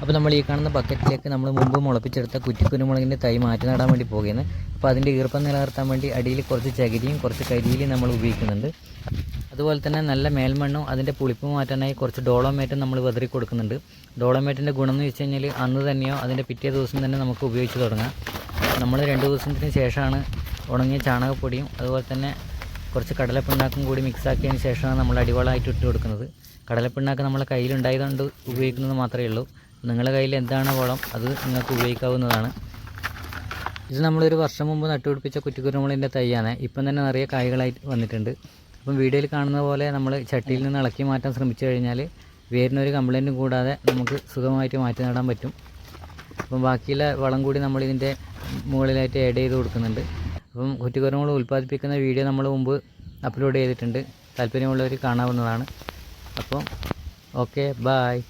അപ്പോൾ നമ്മൾ ഈ കാണുന്ന ബക്കറ്റിലേക്ക് നമ്മൾ മുമ്പ് മുളപ്പിച്ചെടുത്ത കുറ്റിക്കുരുമുളകിന്റെ തൈ മാറ്റി നടാൻ വേണ്ടി പോകുകയാണ്. അപ്പോൾ അതിന്റെ ഈർപ്പം നിലനിർത്താൻ വേണ്ടി അടിയിൽ കുറച്ച് ചകിരിയും കുറച്ച് കരിയിലും നമ്മൾ ഉപയോഗിക്കുന്നുണ്ട്. അതുപോലെ തന്നെ നല്ല മേൽമണ്ണും അതിന്റെ പുളിപ്പ് മാറ്റാനായി കുറച്ച് ഡോളോമേറ്റും നമ്മൾ വെതറി കൊടുക്കുന്നുണ്ട്. ഡോളോമേറ്റിന്റെ ഗുണം എന്ന് വെച്ച് കഴിഞ്ഞാൽ അന്ന് തന്നെയോ അതിന്റെ പിറ്റേ ദിവസം തന്നെ നമുക്ക് ഉപയോഗിച്ച് തുടങ്ങാം. നമ്മൾ രണ്ട് ദിവസത്തിന് ശേഷമാണ് ഉണങ്ങിയ ചാണകപ്പൊടിയും അതുപോലെ തന്നെ കുറച്ച് കടലപ്പിണ്ണാക്കും കൂടി മിക്സ് ആക്കിയതിന് ശേഷമാണ് നമ്മൾ അടിവളമായിട്ട് ഇട്ട് കൊടുക്കുന്നത്. കടലപ്പിണ്ണാക്ക് നമ്മളെ കയ്യിലുണ്ടായതുകൊണ്ട് ഉപയോഗിക്കുന്നത് മാത്രമേ ഉള്ളൂ. നിങ്ങളുടെ കയ്യിൽ എന്താണ് വളം? അത് നിങ്ങൾക്ക് ഉപയോഗിക്കാവുന്നതാണ്. ഇത് നമ്മളൊരു വർഷം മുമ്പ് നട്ടുപിടിപ്പിച്ച കുറ്റിക്കുരുമുളകിന്റെ തൈയാണ്. ഇപ്പം തന്നെ നിറയെ കായ്കളായിട്ട് വന്നിട്ടുണ്ട്. അപ്പം വീഡിയോയിൽ കാണുന്ന പോലെ നമ്മൾ ചട്ടിയിൽ നിന്ന് ഇളക്കി മാറ്റാൻ ശ്രമിച്ചു കഴിഞ്ഞാൽ വേരിനൊരു കംപ്ലൈന്റും കൂടാതെ നമുക്ക് സുഖമായിട്ട് മാറ്റി നടാൻ പറ്റും. അപ്പം ബാക്കിയുള്ള വളം കൂടി നമ്മൾ ഇതിന്റെ മുകളിലായിട്ട് ആഡ് ചെയ്ത് കൊടുക്കുന്നുണ്ട്. അപ്പം കുറ്റിക്കുരുമുളക് ഉൽപ്പാദിപ്പിക്കുന്ന വീഡിയോ നമ്മൾ മുമ്പ് അപ്ലോഡ് ചെയ്തിട്ടുണ്ട്. താല്പര്യമുള്ളവർ കാണാവുന്നതാണ്. അപ്പം ഓക്കെ ബായ്